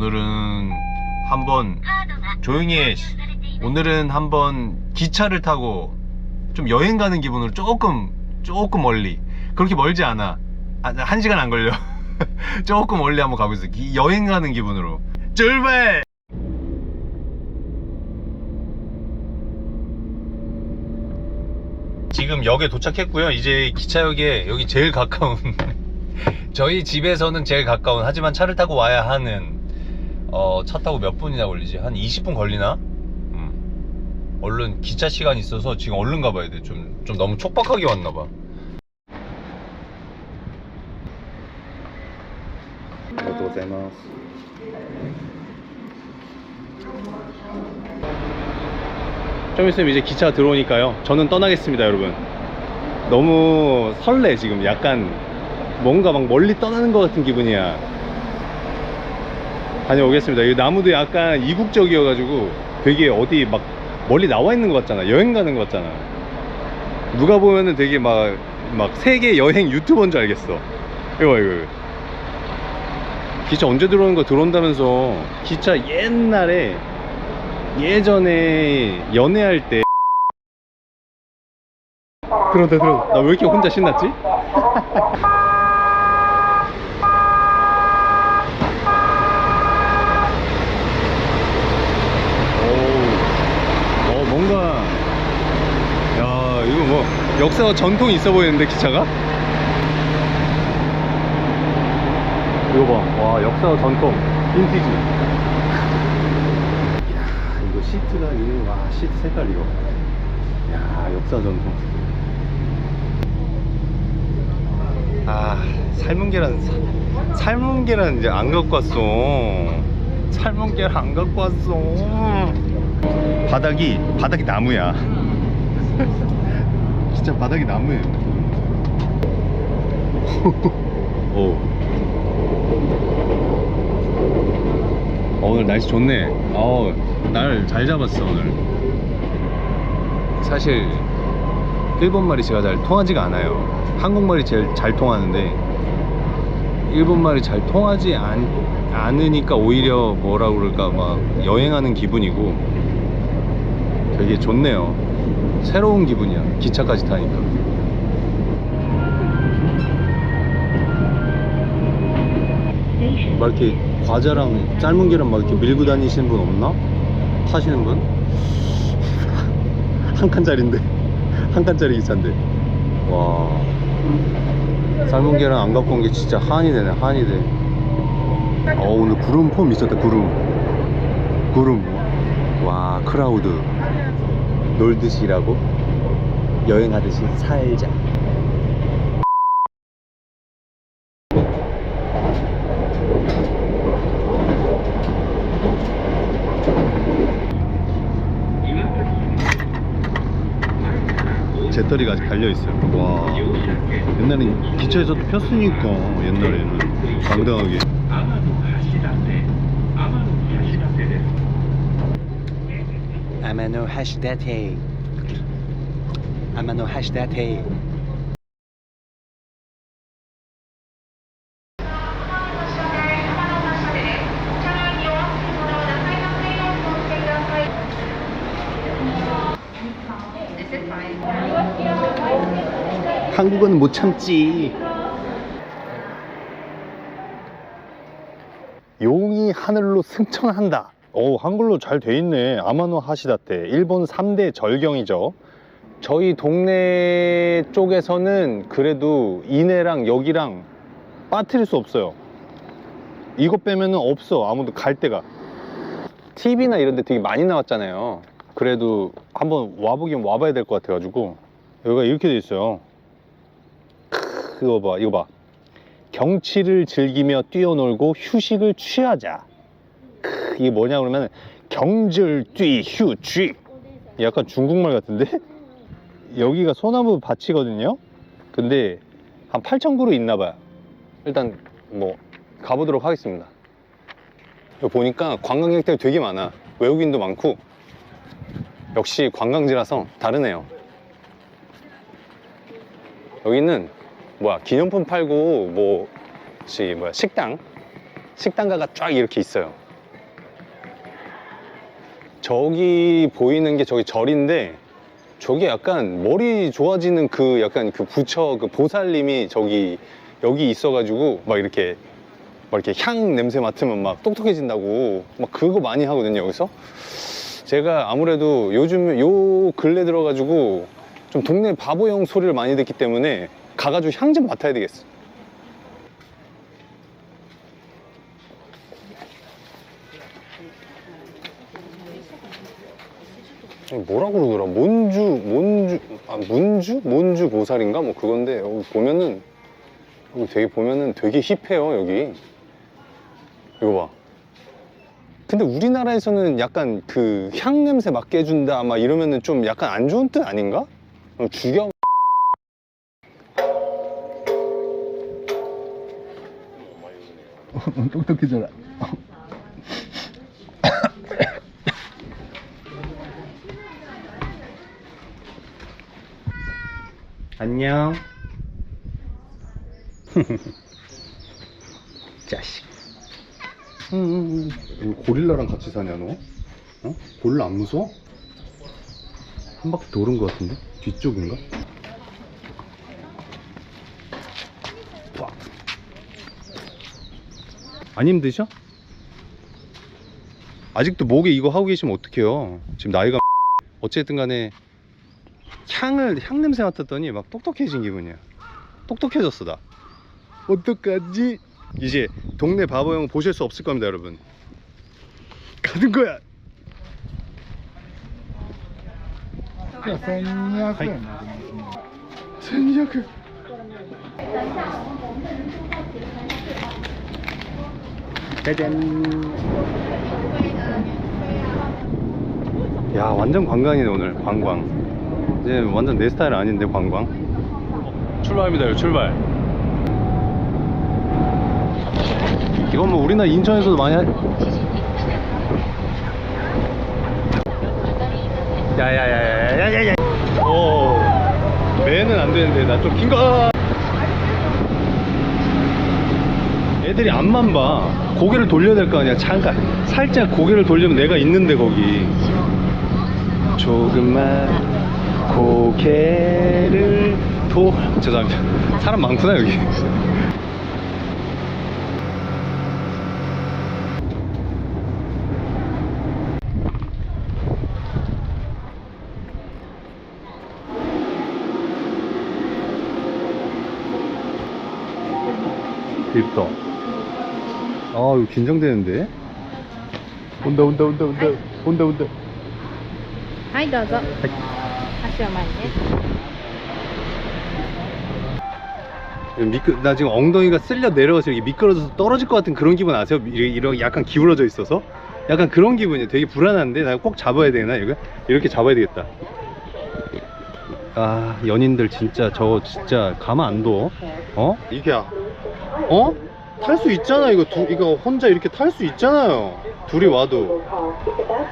오늘은 한번 조용히 해. 씨. 오늘은 한번 기차를 타고 좀 여행 가는 기분으로 조금 조금 멀리. 그렇게 멀지 않아. 아, 한 시간 안 걸려. 조금 멀리 한번 가보겠어. 기- 여행 가는 기분으로. 출발! 지금 역에 도착했고요. 이제 기차역에 여기 제일 가까운. 저희 집에서는 제일 가까운. 하지만 차를 타고 와야 하는 어, 차 타고 몇 분이나 걸리지? 한 20분 걸리나? 음. 얼른 기차 시간이 있어서 지금 얼른 가봐야 돼. 좀, 좀 너무 촉박하게 왔나봐. 좀 있으면 이제 기차가 들어오니까요. 저는 떠나겠습니다, 여러분. 너무 설레, 지금. 약간 뭔가 막 멀리 떠나는 것 같은 기분이야. 다녀오겠습니다. 이 나무도 약간 이국적이어 가지고 되게 어디 막 멀리 나와 있는 것 같잖아. 여행 가는 것 같잖아. 누가 보면은 되게 막, 막 세계 여행 유튜버인 줄 알겠어. 이거, 봐, 이거. 기차 언제 들어오는 거 들어온다면서. 기차 옛날에, 예전에 연애할 때. 들어온다, 들어. 나왜 이렇게 혼자 신났지? 오, 어, 뭔가, 야, 이거 뭐, 역사와 전통이 있어 보이는데, 기차가? 이거 봐. 와, 역사와 전통. 빈티지. 야, 이거 시트가, 이거, 와, 시트 색깔 이거. 야, 역사 전통. 아, 삶은 계란, 사- 삶은 계란 이제 안 갖고 왔어. 삶은 계란 안 갖고 왔어. 바닥이, 바닥이 나무야. 진짜 바닥이 나무예요. 오. 어, 오늘 날씨 좋네. 어, 날 잘 잡았어, 오늘. 사실, 일본말이 제가 잘 통하지가 않아요. 한국말이 제일 잘 통하는데, 일본말이 잘 통하지 않, 않으니까 오히려 뭐라 그럴까, 막 여행하는 기분이고, 되게 좋네요. 새로운 기분이야. 기차까지 타니까. 막 이렇게 과자랑 삶은 계란 막 이렇게 밀고 다니시는 분 없나? 타시는 분? 한 칸짜리인데 한 칸짜리 기차인데 와 삶은 계란 안 갖고 온 게 진짜 한이 되네 한이 돼 어 오늘 구름 폼 미쳤다 구름 구름 와 크라우드 놀듯이 일하고 여행하듯이 살자. 배터리가 아직 달려있어요. 와. 옛날엔 기차에서도 폈으니까 옛날에는. 당당하게 아마노 하시다테 아마노 하시다테 한국어는 못 참지. 용이 하늘로 승천한다. 오, 한글로 잘 돼 있네. 아마노 하시다테. 일본 3대 절경이죠. 저희 동네 쪽에서는 그래도 이내랑 여기랑 빠뜨릴 수 없어요. 이거 빼면은 없어. 아무도 갈 데가. TV나 이런 데 되게 많이 나왔잖아요. 그래도 한번 와보긴 와봐야 될 것 같아가지고. 여기가 이렇게 돼 있어요. 크, 이거 봐, 이거 봐. 경치를 즐기며 뛰어놀고 휴식을 취하자. 크, 이게 뭐냐 그러면 경절뛰 휴취. 약간 중국말 같은데? 여기가 소나무 밭이거든요. 근데 한 8,000그루 있나 봐요. 일단 뭐 가보도록 하겠습니다. 여기 보니까 관광객들 되게 많아. 외국인도 많고 역시 관광지라서 다르네요. 여기는 뭐야 기념품 팔고 뭐 뭐야 식당 식당가가 쫙 이렇게 있어요. 저기 보이는 게 저기 절인데 저게 약간 머리 좋아지는 그 약간 그 부처 그 보살님이 저기 여기 있어가지고 막 이렇게 막 이렇게 향 냄새 맡으면 막 똑똑해진다고 막 그거 많이 하거든요 여기서. 제가 아무래도 요즘 요 근래 들어가지고 좀 동네 바보형 소리를 많이 듣기 때문에 가가지고 향 좀 맡아야 되겠어 뭐라 그러더라? 몬주 몬주 아 문주? 몬주 보살인가? 뭐 그건데 여기 보면은 여기 되게 보면은 되게 힙해요 여기. 이거 봐. 근데 우리나라에서는 약간 그 향 냄새 맡게 해준다 막 이러면은 좀 약간 안 좋은 뜻 아닌가? 어, 죽여. 똑똑해져라. 안녕 자식 응, 고릴라랑 같이 사냐 너? 어? 고릴라 안 무서워? 한 바퀴 도는 것 같은데? 뒤쪽인가? 와. 안 힘드셔? 아직도 목에 이거 하고 계시면 어떡해요 지금 나이가 어쨌든 간에 향을 향 냄새 맡았더니 막 똑똑해진 기분이야. 똑똑해졌어 나 어떡하지? 이제 동네 바보 형 보실 수 없을 겁니다 여러분. 가는 거야. 생략 짜잔 야 완전 관광이네 오늘. 관광. 이제 완전 내 스타일 아닌데 관광? 출발입니다 요 출발. 이건 뭐 우리나라 인천에서도 많이 하... 야야야야야야야. 오. 매는 안 되는데 나 좀 긴가? 애들이 앞만 봐. 고개를 돌려야 될 거 아니야 잠깐 살짝 고개를 돌리면 내가 있는데 거기. 조금만. 고개를 도. 죄송합니다. 사람 많구나 여기. 립다. 아, 이거 긴장되는데? 온다, 온다, 온다, 온다, 온다, 온다. はい、どうぞ。足 잠시만요. 미끄, 나 지금 엉덩이가 쓸려 내려가서 여기 미끄러져서 떨어질 것 같은 그런 기분 아세요? 이런 약간 기울어져 있어서 약간 그런 기분이에요. 되게 불안한데 나 꼭 잡아야 되나 이거 이렇게 잡아야 되겠다. 아 연인들 진짜 저 진짜 가만 안 둬. 어? 이게야. 어? 탈 수 있잖아 이거 두 이거 혼자 이렇게 탈 수 있잖아요. 둘이 와도.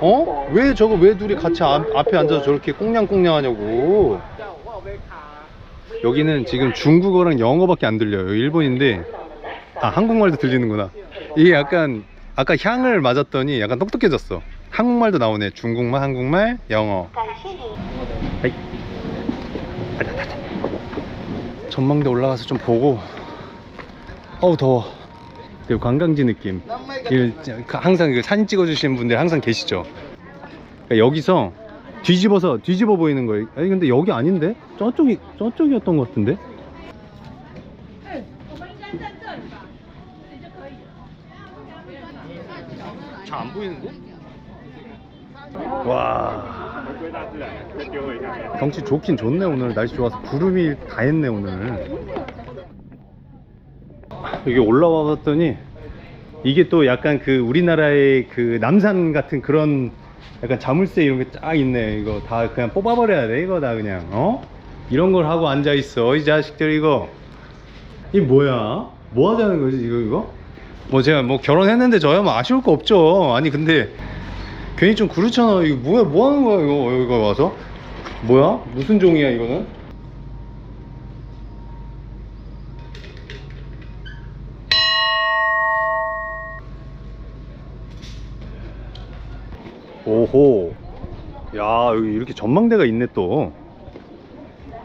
어? 왜 저거 왜 둘이 같이 앞, 앞에 앉아서 저렇게 꽁냥꽁냥 하냐고. 여기는 지금 중국어랑 영어밖에 안 들려요. 일본인데 아 한국말도 들리는구나. 이게 약간 아까 향을 맞았더니 약간 똑똑해졌어. 한국말도 나오네. 중국말, 한국말, 영어. 아자자자. 전망대 올라가서 좀 보고. 어우 더워. 그 관광지 느낌. 이 항상 그 사진 찍어주시는 분들 항상 계시죠. 그러니까 여기서 뒤집어서 뒤집어 보이는 거예요. 아니 근데 여기 아닌데? 저쪽이 저쪽이었던 것 같은데? 잘 안 보이는데? 와 경치 좋긴 좋네 오늘 날씨 좋아서 구름이 다 했네 오늘 여기 올라와 봤더니 이게 또 약간 그 우리나라의 그 남산 같은 그런 약간 자물쇠 이런 게 쫙 있네. 이거 다 그냥 뽑아버려야 돼 이거 다 그냥. 어? 이런 걸 하고 앉아 있어 이 자식들 이거. 이 뭐야? 뭐 하자는 거지 이거 이거? 뭐 제가 뭐 결혼했는데 저야 뭐 아쉬울 거 없죠. 아니 근데 괜히 좀 그렇잖아 이거 뭐야 뭐 하는 거야 이거? 여기 와서? 뭐야? 무슨 종이야 이거는 오호. 야, 여기 이렇게 전망대가 있네 또.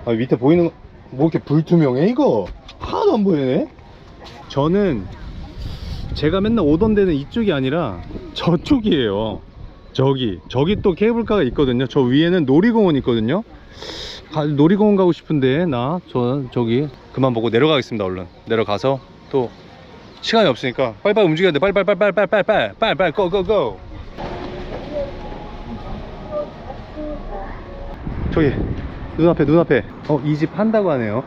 아, 밑에 보이는 거, 뭐 이렇게 불투명해 이거? 하나도 안 보이네. 저는 제가 맨날 오던 데는 이쪽이 아니라 저쪽이에요. 저기, 저기 또 케이블카가 있거든요. 저 위에는 놀이공원 있거든요. 가, 놀이공원 가고 싶은데 나 저 저기 그만 보고 내려가겠습니다. 얼른 내려가서 또 시간이 없으니까 빨리빨리 움직여야 돼. 빨리빨리빨리빨리빨리빨리 빨리빨리 고고고. 저기 눈앞에 눈앞에 어 이 집 한다고 하네요.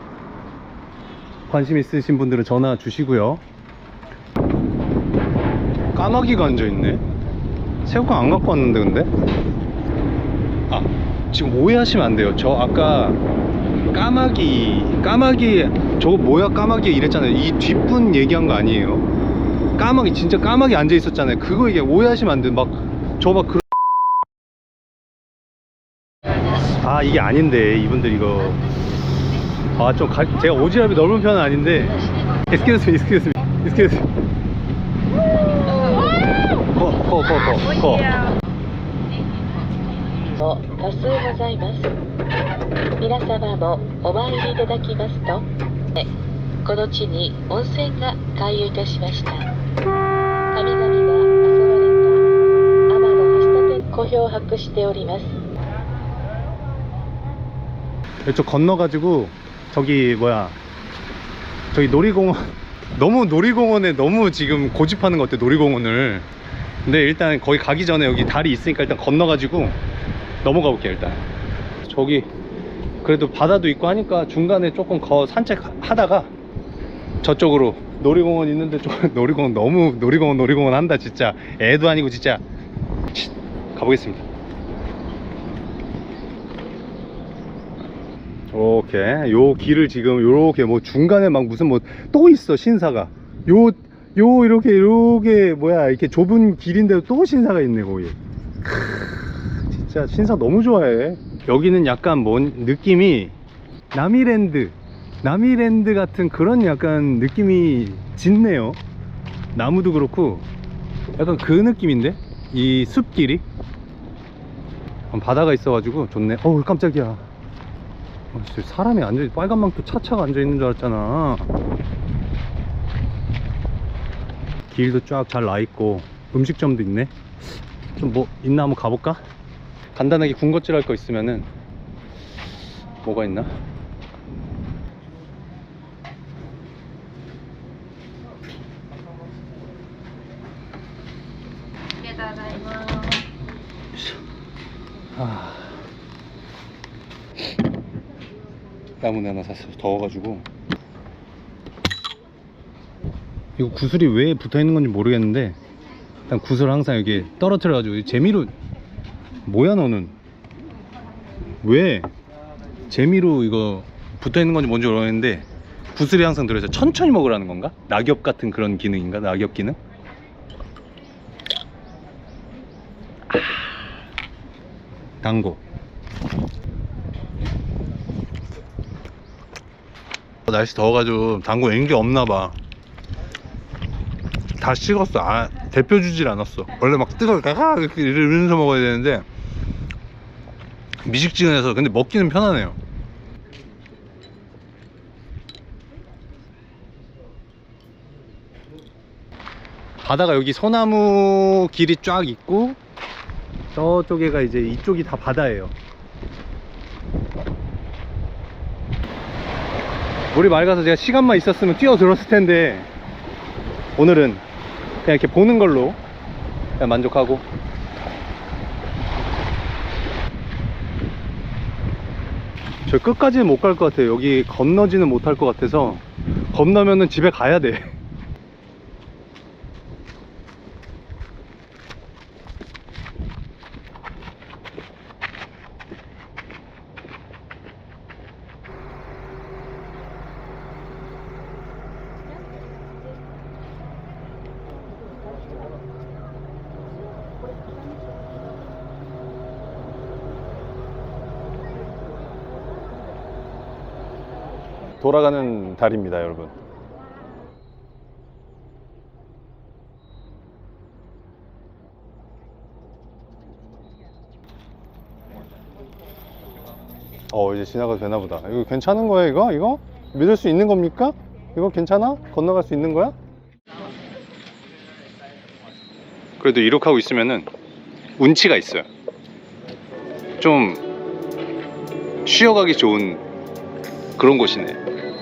관심 있으신 분들은 전화 주시고요. 까마귀가 앉아 있네. 새우깡 안 갖고 왔는데 근데? 아 지금 오해하시면 안 돼요. 저 아까 까마귀 까마귀 저거 뭐야 까마귀 이랬잖아요. 이 뒷분 얘기한 거 아니에요. 까마귀 진짜 까마귀 앉아 있었잖아요. 그거 이게 오해하시면 안 돼. 막저막 그런 아 이게 아닌데 이분들 이거 아 좀 제가 오지랖이 넓은 편은 아닌데 excuse me excuse me excuse me 거거거거 も多数ございます皆様もお参りいただきますとえこの地に温泉が開湯いたしました神々が遊ばれた天の橋立好評を博しております 이쪽 건너가지고 저기 뭐야 저기 놀이공원 너무 놀이공원에 너무 지금 고집하는 것 같아 놀이공원을. 근데 일단 거기 가기 전에 여기 다리 있으니까 일단 건너가지고 넘어가 볼게요 일단. 저기 그래도 바다도 있고 하니까 중간에 조금 거 산책하다가 저쪽으로 놀이공원 있는데 저 놀이공원 너무 놀이공원 놀이공원 한다 진짜. 애도 아니고 진짜. 치, 가보겠습니다 오케이. 요 길을 지금 요렇게 뭐 중간에 막 무슨 뭐 또 있어 신사가. 요 요 이렇게 요게 뭐야 이렇게 좁은 길인데도 또 신사가 있네 거기. 크, 진짜 신사 너무 좋아해. 여기는 약간 뭔 느낌이 나미랜드 나미랜드 같은 그런 약간 느낌이 짙네요. 나무도 그렇고 약간 그 느낌인데? 이 숲길이? 바다가 있어 가지고 좋네. 어우 깜짝이야. 어, 사람이 앉아 빨간 망토 차차가 앉아 있는 줄 알았잖아. 길도 쫙 잘 나 있고 음식점도 있네. 좀 뭐 있나 한번 가볼까? 간단하게 군것질 할 거 있으면은 뭐가 있나? 아. 나무네 하나 샀어 더워가지고 이거 구슬이 왜 붙어있는 건지 모르겠는데 일단 구슬 항상 여기 떨어뜨려가지고 재미로 뭐야 너는 왜 재미로 이거 붙어있는 건지 뭔지 모르겠는데 구슬이 항상 들어있어 천천히 먹으라는 건가? 낙엽 같은 그런 기능인가? 낙엽 기능? 아. 당고 날씨 더워가지고 당구 앵게 없나봐. 다 식었어. 아, 대표 주질 않았어. 원래 막 뜨거울까 이렇게 이러면서 먹어야 되는데 미식지근해서 근데 먹기는 편하네요. 바다가 여기 소나무 길이 쫙 있고 저쪽에가 이제 이쪽이 다 바다예요 물이 맑아서 제가 시간만 있었으면 뛰어들었을 텐데 오늘은 그냥 이렇게 보는 걸로 그냥 만족하고. 저 끝까지는 못 갈 것 같아요. 여기 건너지는 못할 것 같아서 건너면은 집에 가야 돼 돌아가는 다리입니다 여러분 어 이제 지나가도 되나 보다 이거 괜찮은 거예요 이거? 이거? 믿을 수 있는 겁니까? 이거 괜찮아? 건너갈 수 있는 거야? 그래도 이륙하고 있으면은 운치가 있어요 좀 쉬어가기 좋은 그런 곳이네.